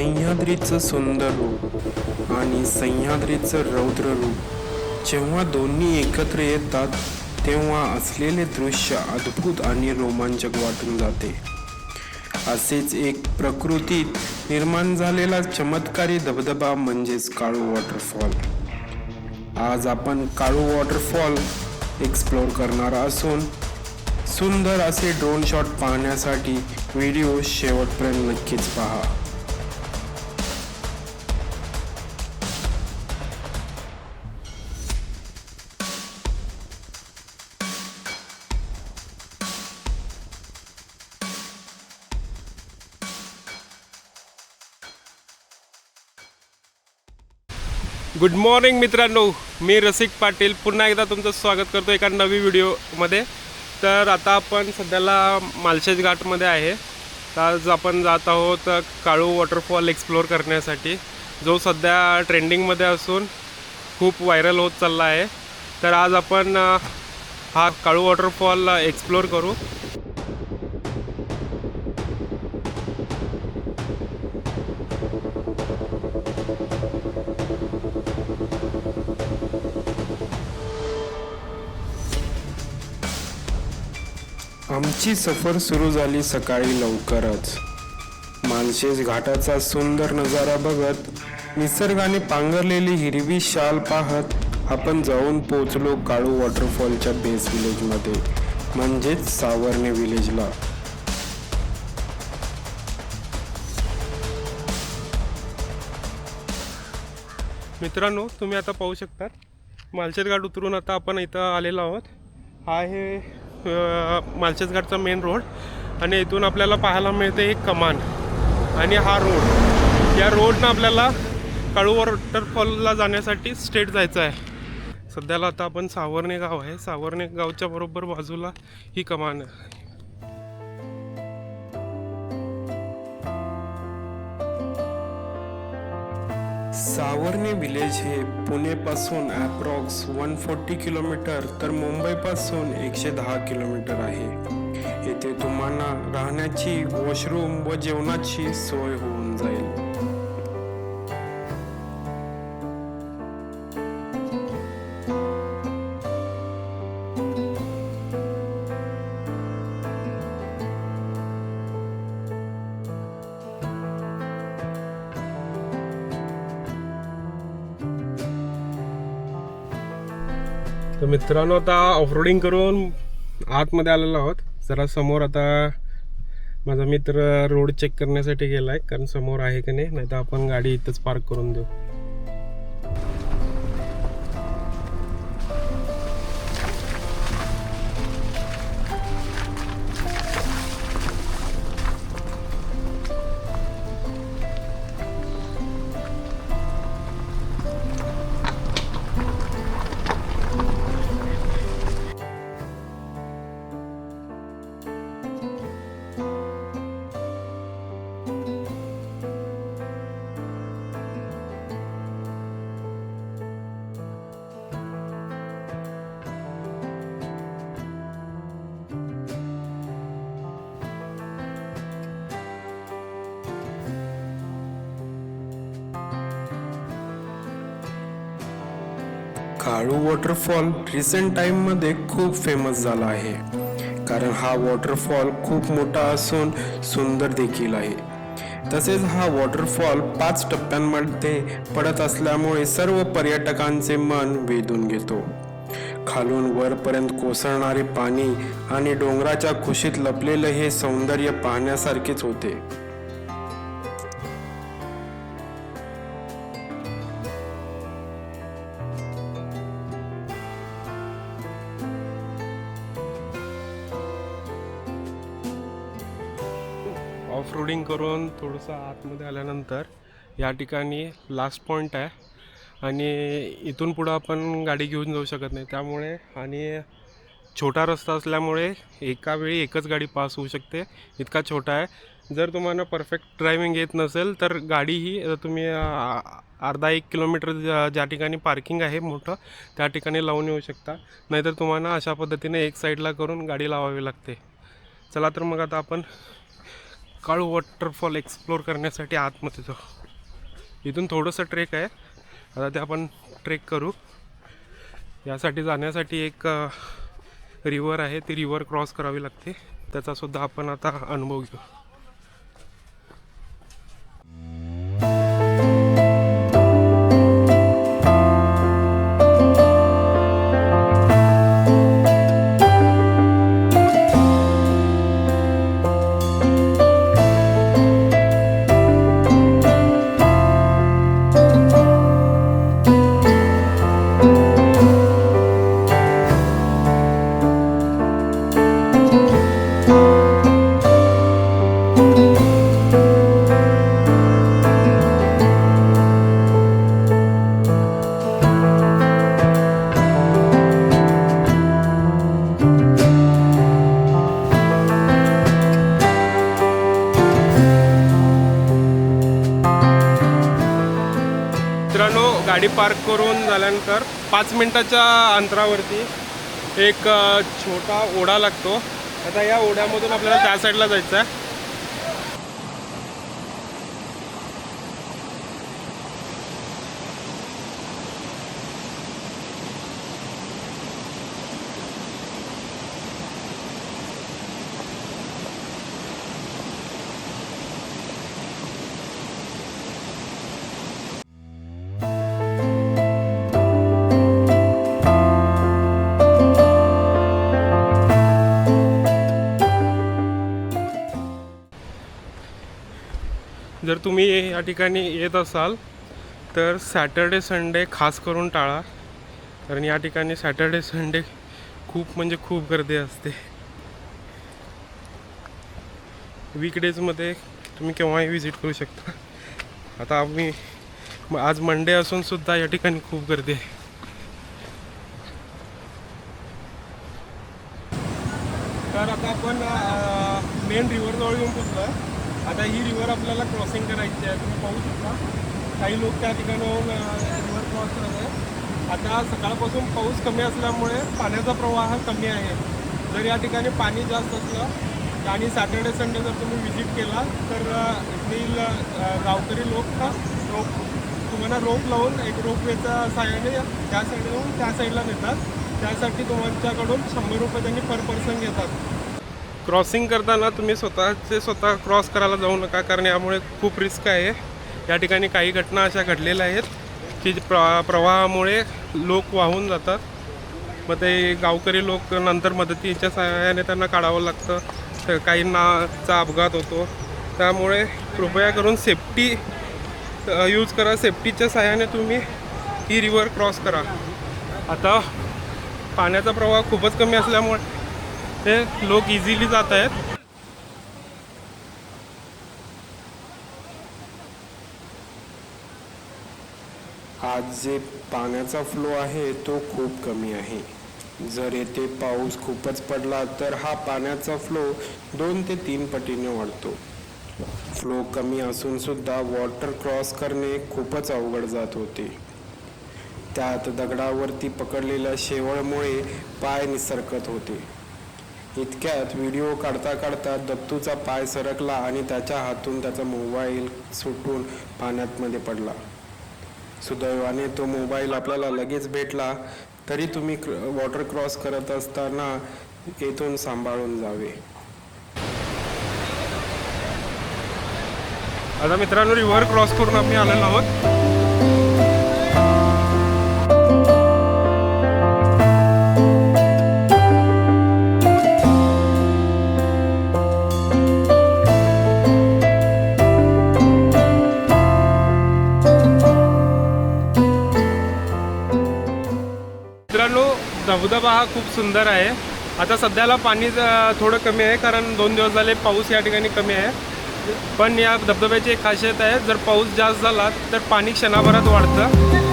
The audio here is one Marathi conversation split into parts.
सह्याद्रीचं सुंदर रूप आणि सह्याद्रीचं रौद्र रूप. जेव्हा दोन्ही एकत्र येतात तेव्हा असलेले दृश्य अद्भुत आणि रोमांचक वाटून जाते. असेच एक प्रकृतीत निर्माण झालेला चमत्कारी धबधबा म्हणजेच काळू वॉटरफॉल. आज आपण काळू वॉटरफॉल एक्सप्लोर करणार असून सुंदर असे ड्रोन शॉट पाहण्यासाठी व्हिडिओ शेवटपर्यंत नक्कीच पहा. गुड मॉर्निंग मित्रांनो. मी रसिक पाटील. पुन्हा एकदा तुमचं स्वागत करतो एका नवी व्हिडिओमध्ये तर आता आपण सध्याला मालशेज घाटमध्ये आहे. तर आज आपण जात आहोत काळू वॉटरफॉल एक्सप्लोअर करण्यासाठी. जो सध्या ट्रेंडिंगमध्ये असून खूप व्हायरल होत चालला आहे. तर आज आपण हा काळू वॉटरफॉल एक्सप्लोअर करू. आमची सफर सुरू झाली सकाळी लवकरच. मालशेज घाटाचा सुंदर नजारा बघत निसर्गाने पांघरलेली हिरवी शाल पाहत आपण जाऊन पोचलो काळू वॉटरफॉलच्या बेस विलेजमध्ये म्हणजेच सावरणे विलेजला. मित्रांनो तुम्ही आता पाहू शकता मालशेत घाट उतरून आता आपण इथं आलेलो आहोत. हा आहे मालचेसगडचा मेन रोड आणि इथून आपल्याला पाहायला मिळते एक कमान आणि हा रोड या रोडनं आपल्याला काळू वॉटरफॉलला जाण्यासाठी स्टेट जायचं आहे. सध्याला आता आपण सावर्णे गाव आहे. सावर्णे गावच्या बरोबर बाजूला ही कमान आहे. सावर्णे विलेज हे पुणेपासून ॲप्रॉक्स वन फोर्टी किलोमीटर तर मुंबईपासून एकशे दहा किलोमीटर आहे. येथे तुम्हाला राहण्याची वॉशरूम व जेवणाची सोय होईल. मित्रांनो आता ऑफरोडिंग करून आतमध्ये आलेलो आहोत. जरा समोर आता माझा मित्र रोड चेक करण्यासाठी गेला आहे कारण समोर आहे का नाही? नाही तर आपण गाडी इथंच पार्क करून देऊ. काळू वॉटरफॉल रिसेंट टाईममध्ये खूप फेमस झाला आहे. कारण हा वॉटरफॉल खूप मोठा असून सुंदर देखील आहे. तसेच हा वॉटरफॉल पाच टप्प्यांमध्ये पडत असल्यामुळे सर्व पर्यटकांचे मन वेधून घेतो. खालून वरपर्यंत कोसळणारे पाणी आणि डोंगराच्या खुशीत लपलेलं हे सौंदर्य पाहण्यासारखेच होते. ऑफ रोडिंग करून थोडंसं आतमध्ये आल्यानंतर या ठिकाणी लास्ट पॉईंट आहे. आणि इथून पुढं आपण गाडी घेऊन जाऊ शकत नाही. त्यामुळे आणि छोटा रस्ता असल्यामुळे एका वेळी एकच गाडी पास होऊ शकते. इतका छोटा आहे. जर तुम्हाला परफेक्ट ड्रायव्हिंग येत नसेल तर गाडी ही तुम्ही अर्धा एक किलोमीटर ज्या ज्या ठिकाणी पार्किंग आहे मोठं त्या ठिकाणी लावून येऊ शकता. नाहीतर तुम्हाला अशा पद्धतीने एक साईडला करून गाडी लावावी लागते. चला तर मग आता आपण काळू वॉटरफॉल एक्सप्लोर करण्यासाठी आतमध्ये जाऊ. इथून थोडंसं ट्रेक आहे. आता ते आपण ट्रेक करू. यासाठी जाण्यासाठी एक रिवर आहे. ती रिवर क्रॉस करावी लागते. त्याचासुद्धा आपण आता अनुभव घेऊ. पार्क करून झाल्यानंतर पाच मिनटाच्या अंतरावरती एक छोटा ओढा लागतो. आता या ओढ्यामधून आपल्याला त्या साईडला जायचं आहे. जर तुम्ही या ठिकाणी येत असाल तर सॅटर्डे संडे खास करून टाळा. कारण या ठिकाणी सॅटर्डे संडे खूप म्हणजे खूप गर्दी असते. वीकडेजमध्ये तुम्ही केव्हाही विजिट करू शकता. आता आम्ही आज मंडे असून सुद्धा या ठिकाणी खूप गर्दी आहे. तर आता आपण मेन रिव्हरजवळ येऊन पोचलो आता ही रिव्हर आपल्याला क्रॉसिंग करायची आहे. तुम्ही पाहू शकता. काही लोक त्या ठिकाणाहून रिव्हर क्रॉस करत आहे आता सकाळपासून पाऊस कमी असल्यामुळे पाण्याचा प्रवाह कमी आहे. जर या ठिकाणी पाणी जास्त असलं आणि सॅटर्डे संडे जर तुम्ही व्हिजिट केला तर अ, येथील गावकरी लोक रोप तुम्हाला रोप लावून एक रोपवेच्या साह्याने त्या साईडवरून त्या साईडला नेतात. त्यासाठी तुमच्याकडून शंभर रुपये त्यांनी पर पर्सन घेतात. क्रॉसिंग करताना तुम्ही स्वतःचे स्वतः क्रॉस करायला जाऊ नका कारण यामुळे खूप रिस्क आहे. या ठिकाणी काही घटना अशा घडलेल्या आहेत की प्र प्रवाहामुळे लोक वाहून जातात. मग ते गावकरी लोक नंतर मदतीच्या सहाय्याने त्यांना काढावं लागतं. तर काहींनाचा अपघात होतो. त्यामुळे कृपया करून सेफ्टी यूज करा. सेफ्टीच्या सहाय्याने तुम्ही ही रिव्हर क्रॉस करा. आता पाण्याचा प्रवाह खूपच कमी असल्यामुळे ते लोक इझिली जात आहेत. आज जे पाण्याचा फ्लो आहे तो खूप कमी आहे. जर येथे पाऊस खूपच पडला तर हा पाण्याचा फ्लो दोन ते तीन पटीने वाढतो. फ्लो कमी असून सुद्धा वॉटर क्रॉस करणे खूपच अवघड जात होते. त्यात दगडावरती पकडलेल्या शेवळमुळे पाय निसरकत होते. इतक्यात व्हिडिओ काढता काढता दत्तूचा पाय सरकला आणि त्याच्या हातून त्याचा मोबाईल सुटून पाण्यातमध्ये पडला. सुदैवाने तो मोबाईल आपल्याला लगेच भेटला तरी तुम्ही वॉटर क्रॉस करत असताना येथून सांभाळून जावे. आता मित्रांनो रिव्हर क्रॉस करून आम्ही आलेलो आहोत. धबधबा हा खूप सुंदर आहे. आता सध्याला पाणी ज- थोडं कमी आहे कारण दोन दिवस झाले पाऊस या ठिकाणी कमी आहे. पण या धबधब्याची एक खासियत आहे जर पाऊस जास्त झाला तर पाणी क्षणाभरात वाढतं.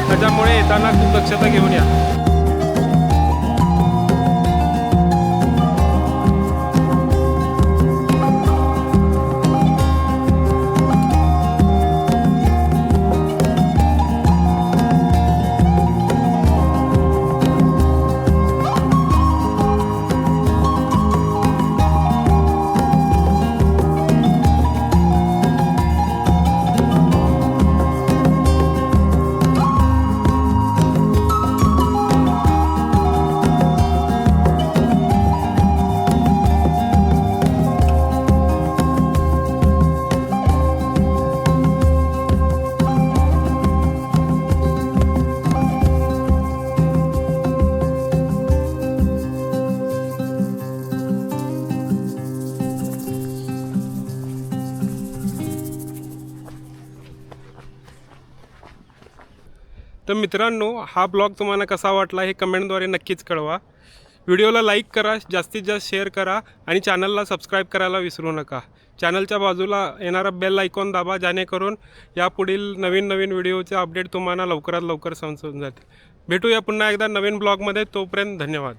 त्याच्यामुळे येताना खूप दक्षता घेऊन या. तर मित्रांनो हा ब्लॉग तुम्हाला कसा वाटला हे कमेंटद्वारे नक्कीच कळवा. व्हिडिओला लाईक करा जास्तीत जास्त शेअर करा आणि चॅनलला सबस्क्राईब करायला विसरू नका. चॅनलच्या बाजूला येणारा बेल आयकॉन दाबा जेणेकरून यापुढील नवीन नवीन व्हिडिओचे अपडेट तुम्हाला लवकरात लवकर समजून जातील. भेटूया पुन्हा एकदा नवीन ब्लॉगमध्ये. तोपर्यंत धन्यवाद.